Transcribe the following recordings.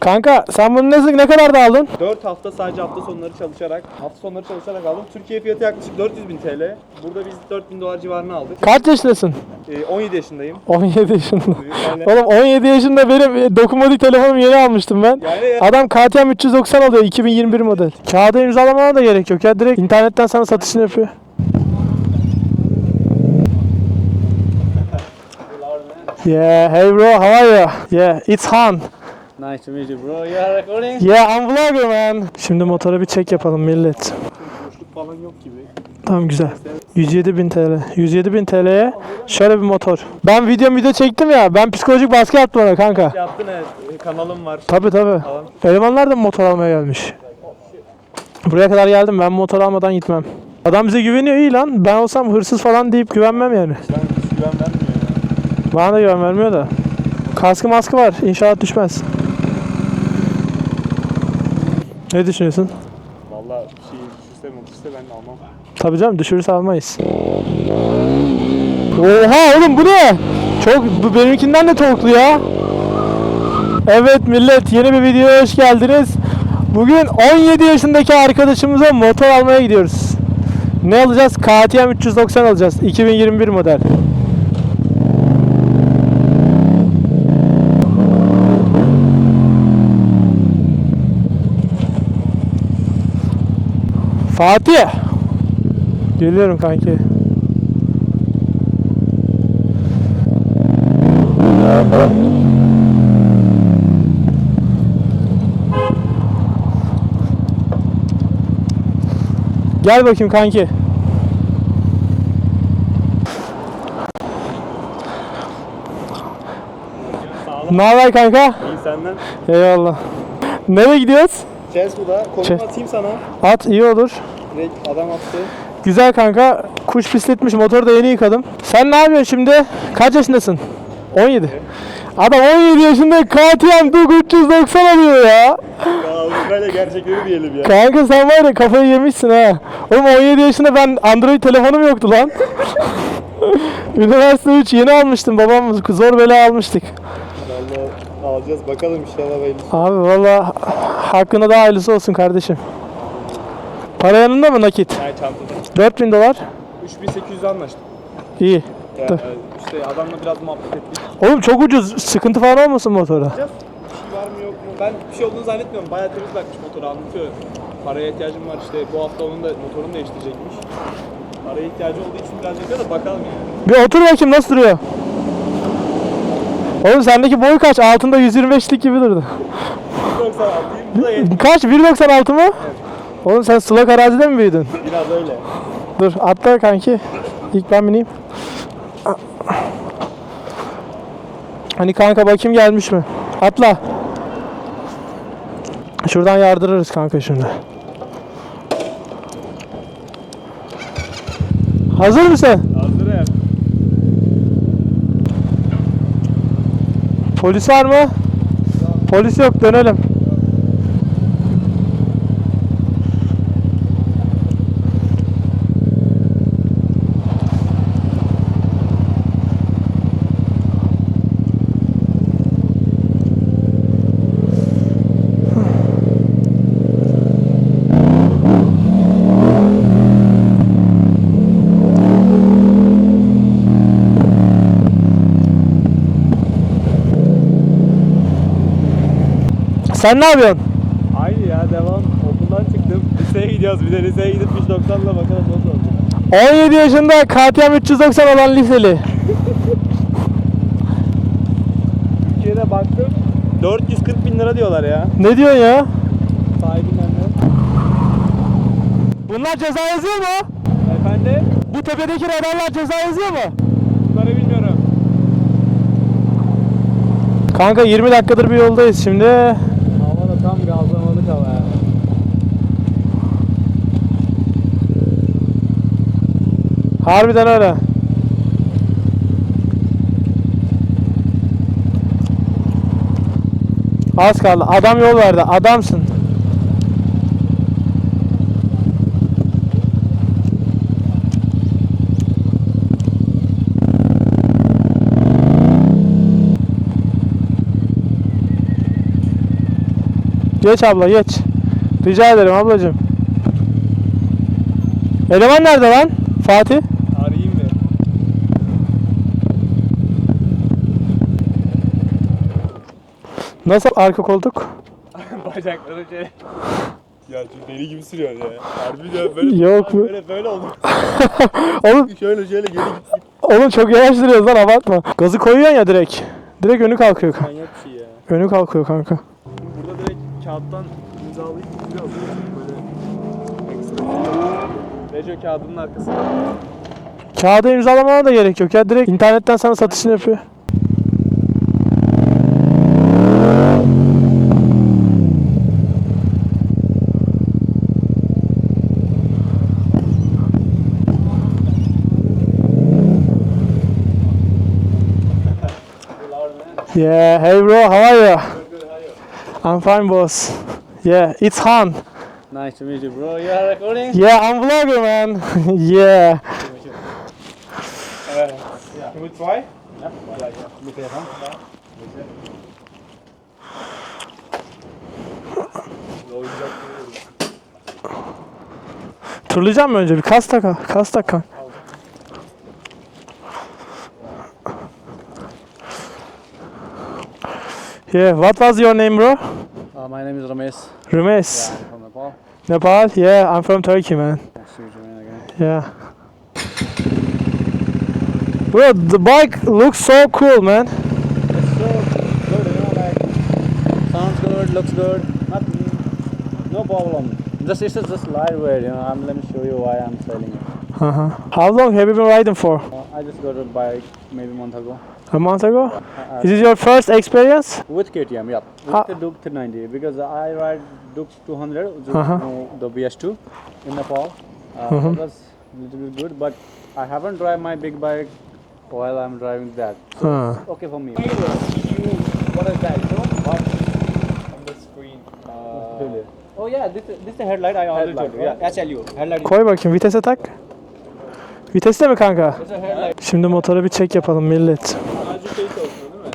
Kanka sen bunu ne, ne kadar da aldın? 4 hafta sadece hafta sonları çalışarak, hafta sonları çalışarak aldım. Türkiye fiyatı yaklaşık 400 bin TL. Burada biz 4000 dolar civarına aldık. Kaç yaşındasın? Ee, 17 yaşındayım. 17 yaşında. Yani, Oğlum 17 yaşında benim e, dokunmatik telefonumu yeni almıştım ben. yani ya- Adam KTM 390 alıyor 2021 model. Kağıda imzalamana da gerek yok ya direkt internetten sana satışını yapıyor. Yeah, hey bro, how are you? Yeah, it's Han. Nice to meet you bro. You are recording? Yeah, I'm vlogger man. Şimdi motora bir çek yapalım millet. Boşluk falan yok gibi. Tamam güzel. 107.000 TL. 107.000 TL'ye şöyle bir motor. Ben video video çektim ya. Ben psikolojik baskı yaptım ona kanka. Yaptın evet. Kanalım var. Tabi tabi. Elemanlar da motor almaya gelmiş? Buraya kadar geldim. Ben motor almadan gitmem. Adam bize güveniyor iyi lan. Ben olsam hırsız falan deyip güvenmem yani. Ben hiç güven vermiyor ya. Bana da güven vermiyor da. Kaskı maskı var. İnşaat düşmez. Ne düşünüyorsun? Valla şey düşürse mi düşürse ben de almam. Tabii canım düşürürse almayız. Oha oğlum bu ne? Çok bu benimkinden de torklu ya. Evet millet yeni bir videoya hoş geldiniz. Bugün 17 yaşındaki arkadaşımıza motor almaya gidiyoruz. Ne alacağız? KTM 390 alacağız. 2021 model. Fatih. Geliyorum kanki. Gel bakayım kanki. Ne haber kanka? İyi senden. Eyvallah. Nereye gidiyoruz? Cesbu'da Çe- konumu atayım sana. At iyi olur. Direkt adam attı. Güzel kanka. Kuş pisletmiş. Motoru da yeni yıkadım. Sen ne yapıyorsun şimdi? Kaç yaşındasın? 17. Adam 17 yaşında KTM Dug 390 alıyor ya. Ya gerçekleri diyelim ya. Kanka sen var ya kafayı yemişsin ha. Oğlum 17 yaşında ben Android telefonum yoktu lan. Üniversite 3 yeni almıştım babam zor bela almıştık. Valla alacağız bakalım inşallah hayırlısı. Abi valla hakkına da hayırlısı olsun kardeşim. Para yanında mı nakit? Yani çantada. 4000 dolar. 3800 anlaştık. İyi. Ya, Dur. e, işte adamla biraz muhabbet ettik. Oğlum çok ucuz. Sıkıntı falan olmasın motora? Yapacağız. Bir şey var mı yok mu? Ben bir şey olduğunu zannetmiyorum. Bayağı temiz bakmış motoru anlatıyor. Paraya ihtiyacım var işte bu hafta onun da motorunu değiştirecekmiş. Paraya ihtiyacı olduğu için biraz yapıyor da bakalım yani. Bir otur bakayım nasıl duruyor? Oğlum sendeki boy kaç? Altında 125'lik gibi durdu. 190 atayım. Bu da yet- Kaç? 1.96 mı? Oğlum sen sulak arazide mi büyüdün? biraz öyle. Dur atla kanki. İlk ben bineyim. Hani kanka bakayım gelmiş mi? Atla. Şuradan yardırırız kanka şimdi. Hazır mısın? Hazır ya. Polis var mı? Polis yok dönelim. Sen ne yapıyorsun? Aynı ya devam. Okuldan çıktım. Liseye gidiyoruz bir de liseye gidip 390'la bakalım nasıl olacak. 17 yaşında KTM 390 olan liseli. Türkiye'de baktım. 440 bin lira diyorlar ya. Ne diyorsun ya? Sahibinden de. Bunlar ceza yazıyor mu? Efendim? Bu tepedeki radarlar ceza yazıyor mu? Bunları bilmiyorum. Kanka 20 dakikadır bir yoldayız şimdi. Hava da tam gazlamalık hava ya. Harbiden öyle. Az kaldı. Adam yol verdi. Adamsın. Geç abla geç. Rica ederim ablacığım. Eleman nerede lan? Fatih? Arayayım mı? Nasıl arka koltuk? Bacakları şey. Ya çünkü deli gibi sürüyor ya. Harbi ya böyle Yok mu? böyle böyle oldu. Oğlum, Şöyle şöyle geri git. oğlum çok yavaş duruyoruz lan abartma. Gazı koyuyorsun ya direkt. Direkt önü kalkıyor. kanka. Manyak bir şey ya. Önü kalkıyor kanka. Burada direkt kağıttan imzalayıp gidiyor. Böyle bir şey yok. Rejo kağıdının arkasında. Kağıda imzalamana da gerek yok ya. Direkt internetten sana satışını yapıyor. Yeah, hey bro, how are you? I'm fine, boss. Yeah, it's Han. Nice to meet you, bro. You are recording? Yeah, I'm vlogger, man. yeah. Can we try? Look at him. Oyuncak Turlayacağım mı önce? Bir kas taka. Kas tak Yeah, what was your name, bro? Uh, my name is Ramesh. Rumes. I'm from Nepal. Nepal? Yeah, I'm from Turkey, man. Nice to meet you man, again. Yeah. Bro, the bike looks so cool, man. It's so good, you know, like sounds good, looks good, nothing, no problem. Just it's just lightweight, you know. I'm let me show you why I'm selling it. Uh-huh. How long have you been riding for? Uh, I just got a bike maybe a month ago. A month ago? Uh, uh, Is it your first experience? with KTM, yeah. With How- the Duke 390 because I ride Duke 200, the, Uh-huh. uh, the BS2 in Nepal. Uh, Mhm. It was a little bit good, but I haven't driven my big bike while I'm driving that. Huh. Okay for me. What is that? You know what? On the screen. Uh, oh yeah, this is, this is the headlight I already told you. Yeah, HLU headlight. Koy bakayım vitese tak. Viteste mi kanka? It's a headlight. Şimdi motora bir çek yapalım millet. Sadece şey çalışmıyor değil mi?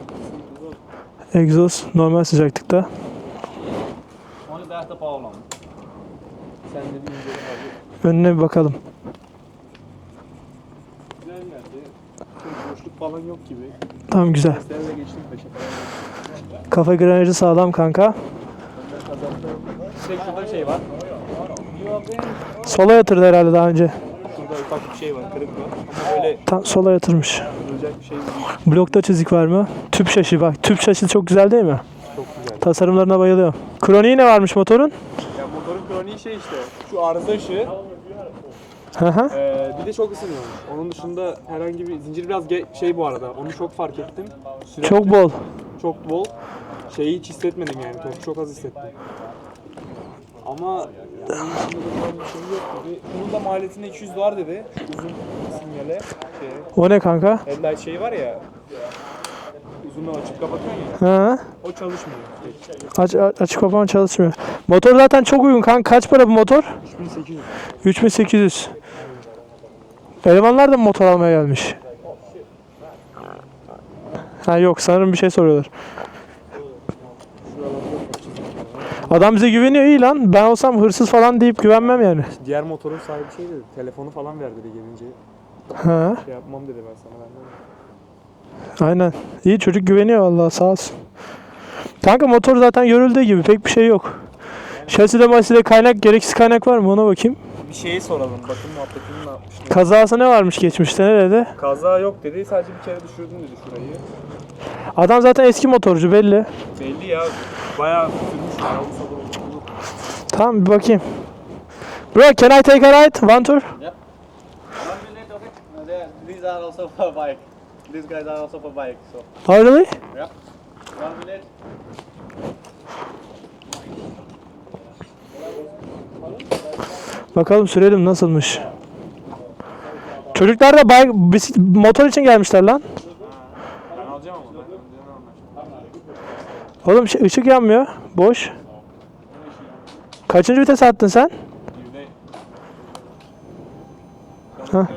Egzoz normal sıcaklıkta. Önüne bir bakalım. Güzel. Çok boşluk falan yok gibi. Tamam güzel. Kafa granajı sağlam kanka. Şey var. Sola yatırdı herhalde daha önce. Ufak bir şey var. Kırık var. Ama böyle Tam sola yatırmış. kırılacak bir şey değil. Blokta çizik var mı? Tüp şaşı bak. Tüp şaşı çok güzel değil mi? Çok güzel. Tasarımlarına bayılıyorum. Kroniği ne varmış motorun? Ya motorun kroniği şey işte. Şu arıza ışığı. Hı hı. Ee, bir de çok ısınıyor. Onun dışında herhangi bir zincir biraz ge- şey bu arada. Onu çok fark ettim. Sürekli Çok bol. Çok bol. Şeyi hiç hissetmedim yani. Çok, çok az hissettim. Ama falan bir şey yok dedi. Bunun da maliyetinde 200 dolar dedi. Şu uzun sinyale. Şey, O ne kanka? headlight şey var ya. Uzunu açıp kapatıyorsun ya. Hı. O çalışmıyor. Aç, aç, açık kapan çalışmıyor. Motor zaten çok uygun kanka. Kaç para bu motor? 3800. 3800. Elemanlar da mı motor almaya gelmiş? Ha yok sanırım bir şey soruyorlar. Adam bize güveniyor iyi lan. Ben olsam hırsız falan deyip güvenmem yani. Diğer motorun sahibi şey dedi. Telefonu falan ver dedi gelince. Ha, Şey yapmam dedi ben sana. Ben aynen. İyi çocuk güveniyor vallahi sağ olsun. Kanka motor zaten görüldüğü gibi pek bir şey yok. Şaside maside kaynak gereksiz kaynak var mı ona bakayım. Bir şeyi soralım. Bakın muhabbetini ne yapmış. Kazası ne varmış geçmişte nerede? Kaza yok dedi. Sadece bir kere düşürdüm dedi şurayı. Adam zaten eski motorcu belli. Belli ya. Bayağı sürmüş. Bayağı oldu. Tamam bir bakayım. Bro can I take a ride? One tour? One minute, okay. Uh, they- these are also for bike. These guys are also for bike. So Oh really? yeah, one minute. Bakalım sürelim nasılmış. Çocuklar da bike, bisiklet, motor için gelmişler lan. Oğlum şey, ışık yanmıyor. Boş. Kaçıncı vites attın sen? Ha.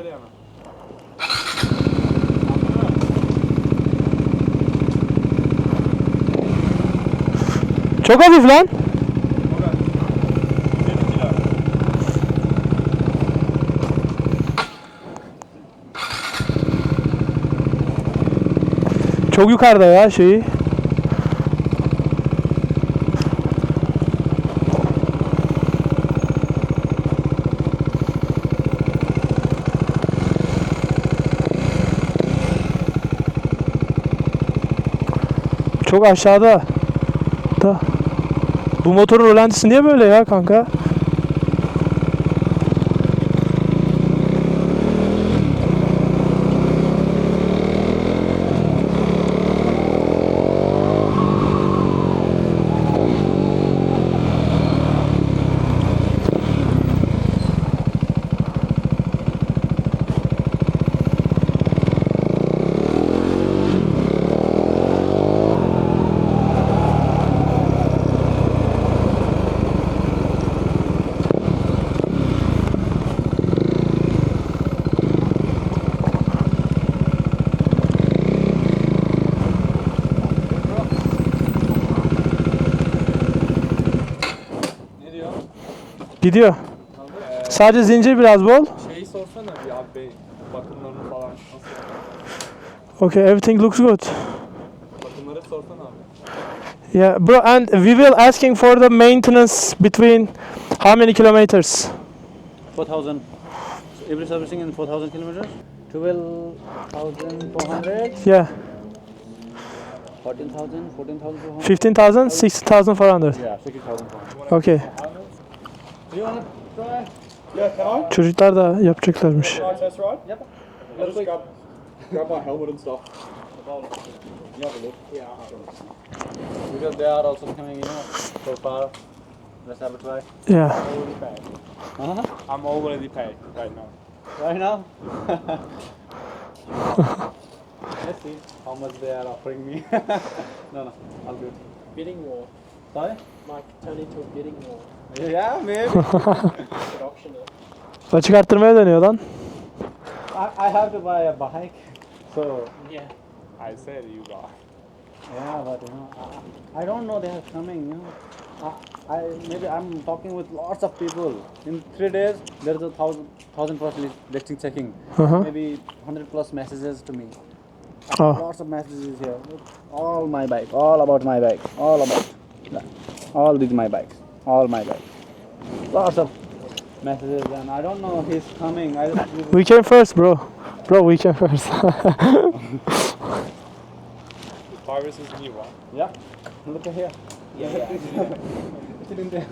Çok hafif lan. Çok yukarıda ya şeyi. Çok aşağıda. Da. Bu motorun rölantisi niye böyle ya kanka? Gidiyor. Sadece zincir biraz bol. Şeyi sorsana bir abi. Bakımlarını falan nasıl? Okay, everything looks good. Bakımları sorsana abi. Yeah, bro, and we will asking for the maintenance between how many kilometers? 4,000. So every servicing in 4,000 kilometers. 12,400. Yeah, 14,000. 14,400. 15,000, 60,400. Yeah, 60,400. Okay. Çocuklar da yapacaklarmış. Yeah. Uh-huh. I'm already paid right now. Right now? Let's see how much they are offering me. no, no, I'll do it. bidding war. Sorry? Might turn into a bidding war. Yeah, maybe. Could auction it. Açık arttırmaya dönüyor lan. I, I have to buy a bike. So, Yeah. I said you got. yeah, but you know, I, I don't know they are coming, you know. I, I maybe I'm talking with lots of people. In three days, there is a thousand thousand plus li- listing checking. Uh-huh. Maybe hundred plus messages to me. Oh. Lots of messages here. All my bike, all about my bike, all about. All these my bikes, all my bikes. Lots of messages, and I don't know he's coming. I just We came first, bro. Bro, we came first. Virus is new, huh? yeah. Look at here. Yeah, yeah. It's in there.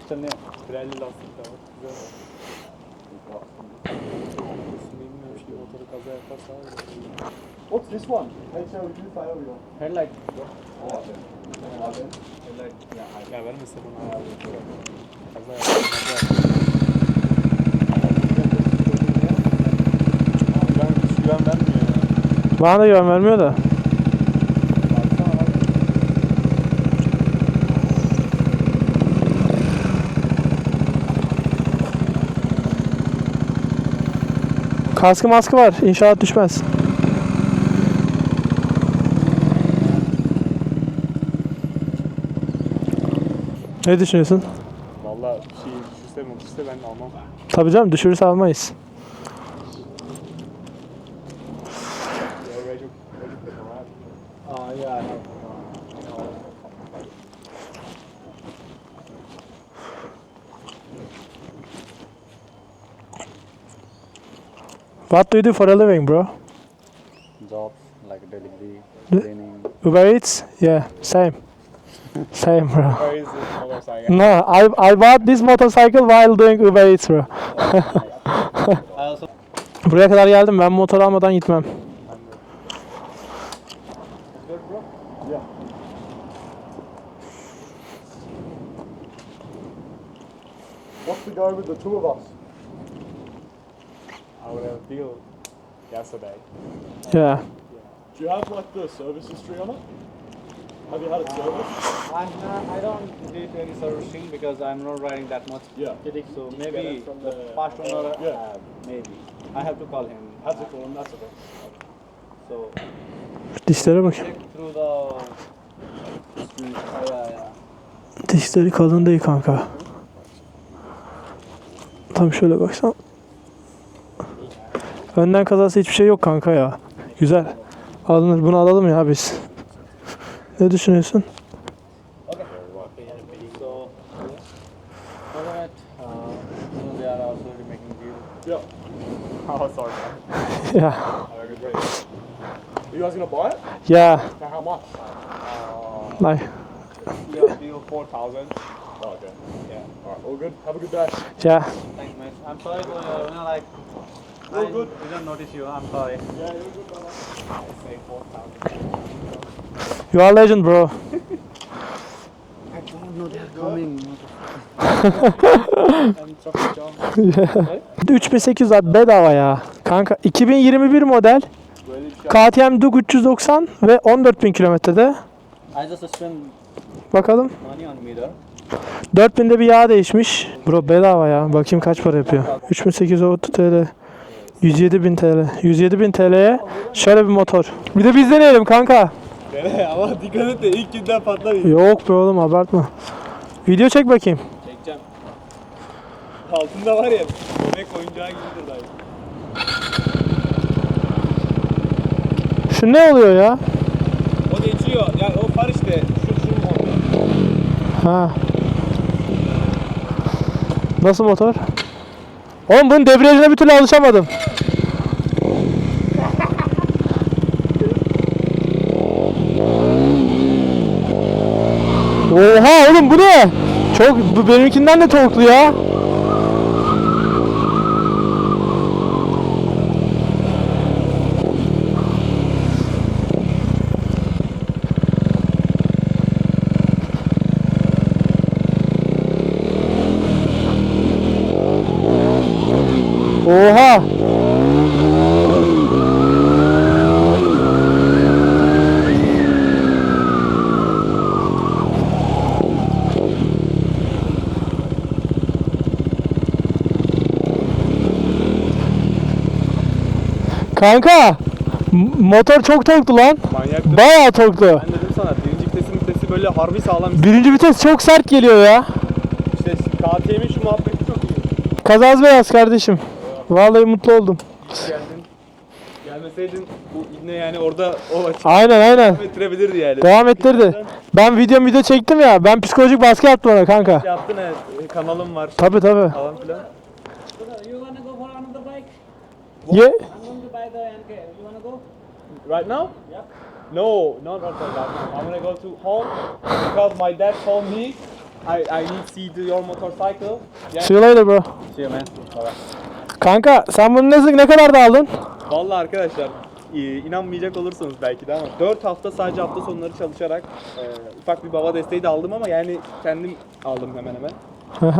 It's in there. Pirelli lastik de var. Güzel. What's this one? Headlight. Ya abi. Kaza. Ben hiç güven vermiyor ya. Bana da güven vermiyor da. Kaskı maskı var. İnşaat düşmez. Ne düşünüyorsun? Valla şey düşürse motoriste ben almam. Tabii canım düşürürse almayız. What do you do for a living, bro? Jobs like delivery, cleaning. Uber Eats? Yeah, same. Same, bro. Where is this motorcycle? No, I I bought this motorcycle while doing Uber Eats, bro. I also Buraya kadar geldim. Ben motor almadan gitmem. What's the go with the two of us? I would have a deal yesterday. Yeah. Do you have like the service history on it? Have you had it serviced? I, I don't do any servicing because I'm not riding that much. Yeah. So maybe from the the- past owner Yeah. have, maybe. I have to call him. Have to call them, that's okay. So Dişlere bak. check through the. Oh, yeah, yeah. Dişleri kalın değil kanka. Tam şöyle baksam. Önden kazası hiçbir şey yok kanka ya. Güzel. Alınır. Bunu alalım ya biz. Ne düşünüyorsun? So, for that, uh, you know, they are also making deal. Yeah. Oh, sorry. Yeah. Have a good race. Are you guys gonna buy it? Yeah. For how much? Like, Yeah, deal four thousand. Oh, okay. Yeah. All right. All good. Have a good day. yeah. Thanks, mate. I'm sorry for, uh, you know, like, You're I good. didn't notice you. I'm sorry. Yeah, you're good, brother. Say four thousand. You are legend bro. I don't know they're coming. 3800 watt bedava ya. Kanka 2021 model. KTM Dug 390 ve 14.000 kilometrede. Bakalım. money on meter. 4000'de bir yağ değişmiş. Bro bedava ya. Bakayım kaç para yapıyor. 3830 TL. 107.000 TL. 107.000 TL'ye şöyle bir motor. Bir de biz deneyelim kanka. Ama dikkat et de ilk günden patlamayayım. Yok be oğlum abartma. Video çek bakayım. Çekeceğim. Altında var ya, bebek oyuncağı gibidir dayı. Şu ne oluyor ya? O geçiyor. Yani o far işte. Şu şu motor. Ha. Nasıl motor? Oğlum bunun debriyajına bir türlü alışamadım. Oha oğlum bu ne? Çok bu benimkinden de torklu ya. Oha. Kanka motor çok torklu lan. Manyak. Bayağı torklu. Ben dedim sana birinci vitesin vitesi böyle harbi sağlam. Birinci vites çok sert geliyor ya. İşte KTM'in şu muhabbeti çok iyi. Kazaz beyaz kardeşim. Vallahi mutlu oldum. Geldin. Gelmeseydin bu ibne yani orada o açık Aynen aynen. bitirebilirdi yani. Devam ettirdi. Ben video video çektim ya. Ben psikolojik baskı yaptım ona kanka. Yaptın evet. Kanalım var Tabi tabi. falan filan. You wanna go for another bike? Ye Buy the NK. You wanna go? Right now? Yeah. No, not right now. I'm gonna go to home because my dad told me I, I need to see the, your motorcycle. Yeah. See you later bro. See you, man. Bye-bye. Kanka sen bunu ne, ne kadar da aldın? Vallahi arkadaşlar inanmayacak olursunuz belki de ama 4 hafta sadece hafta sonları çalışarak e, ufak bir baba desteği de aldım ama yani kendim aldım hemen hemen.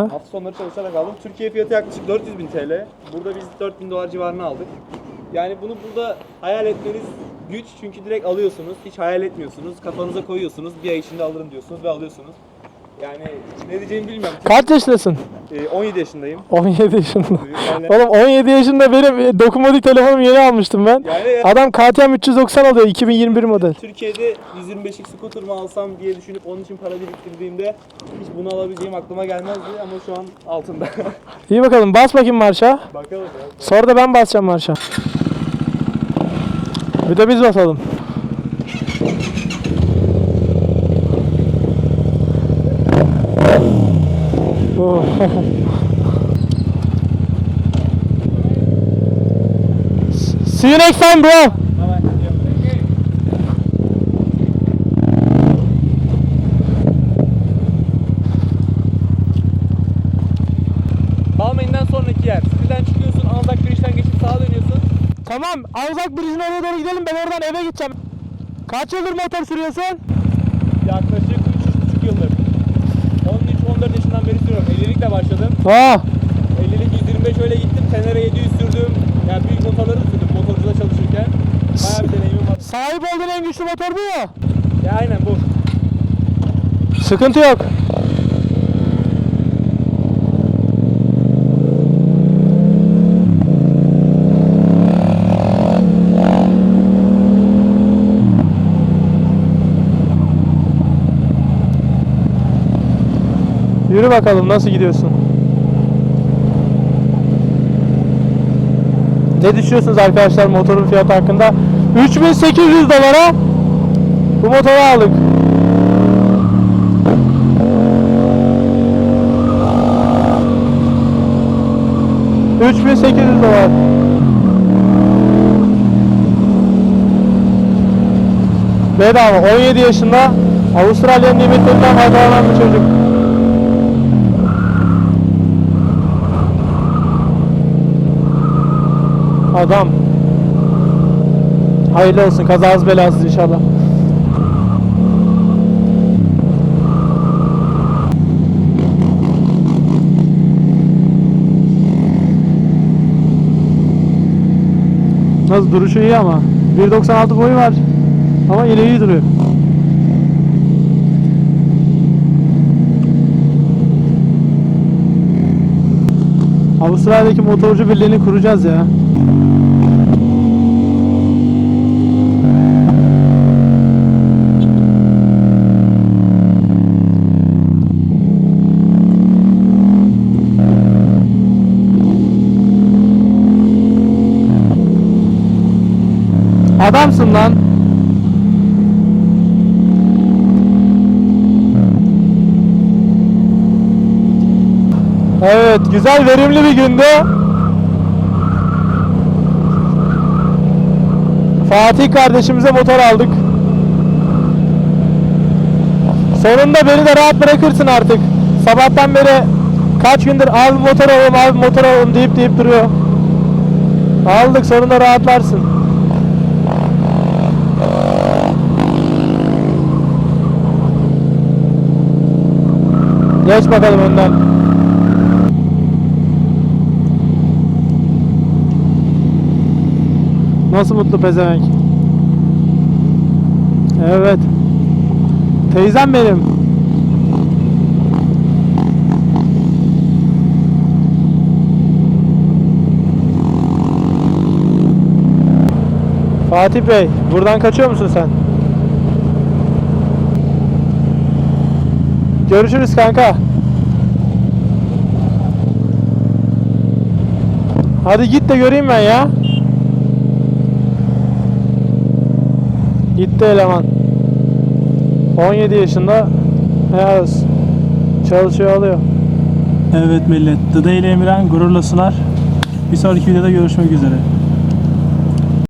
Hafta sonları çalışarak aldım. Türkiye fiyatı yaklaşık 400 bin TL. Burada biz 4000 dolar civarına aldık. Yani bunu burada hayal etmeniz güç çünkü direkt alıyorsunuz. Hiç hayal etmiyorsunuz. Kafanıza koyuyorsunuz. Bir ay içinde alırım diyorsunuz ve alıyorsunuz. Yani ne diyeceğimi bilmiyorum. Kaç yaşındasın? E, 17 yaşındayım. 17 yaşında. Yani, Oğlum 17 yaşında benim e, dokunmatik telefonumu yeni almıştım ben. yani Adam KTM 390 alıyor 2021 model. Türkiye'de 125'lik scooter mı alsam diye düşünüp onun için para biriktirdiğimde hiç bunu alabileceğim aklıma gelmezdi ama şu an altında. İyi bakalım bas bakayım marşa. Bakalım ya. Sonra da ben basacağım marşa. Bir de biz basalım. Oh. See you next time bro. Balmain'den sonraki yer. Siteden çıkıyorsun, Anzak Bridge'den geçip sağa dönüyorsun. Tamam Avzak Bridge'in oraya doğru gidelim ben oradan eve gideceğim. Kaç yıldır motor sürüyorsun? Yaklaşık 50'likle başladım. Aa, 50'lik 125 öyle gittim. Tenere 700 sürdüm. Yani büyük motorları sürdüm motorcuda çalışırken. Bayağı bir deneyimim var. sahip olduğun en güçlü motor bu mu? Ya aynen bu. Sıkıntı yok. Yürü bakalım nasıl gidiyorsun? Ne düşünüyorsunuz arkadaşlar motorun fiyatı hakkında? 3800 dolara bu motoru aldık. ...3800 dolar. Bedava 17 yaşında Avustralya'nın nimetlerinden faydalanan bir çocuk. Adam. Hayırlı olsun kazasız belasız inşallah. Nasıl duruşu iyi ama. 1.96 boyu var. Ama yine iyi duruyor. Avustralya'daki motorcu birliğini kuracağız ya. Adamsın lan. Evet, güzel verimli bir gündü. Fatih kardeşimize motor aldık. Sonunda beni de rahat bırakırsın artık. Sabahtan beri kaç gündür al motor alalım, al motor alalım deyip deyip duruyor. Aldık sonunda rahatlarsın. Geç bakalım önden. Nasıl mutlu pezevenk. Evet. Teyzem benim. Fatih Bey, buradan kaçıyor musun sen? Görüşürüz kanka. Hadi git de göreyim ben ya. Gitti eleman. 17 yaşında helal olsun. Çalışıyor alıyor. Evet millet. Dıda ile Emirhan gururla sunar. Bir sonraki videoda görüşmek üzere.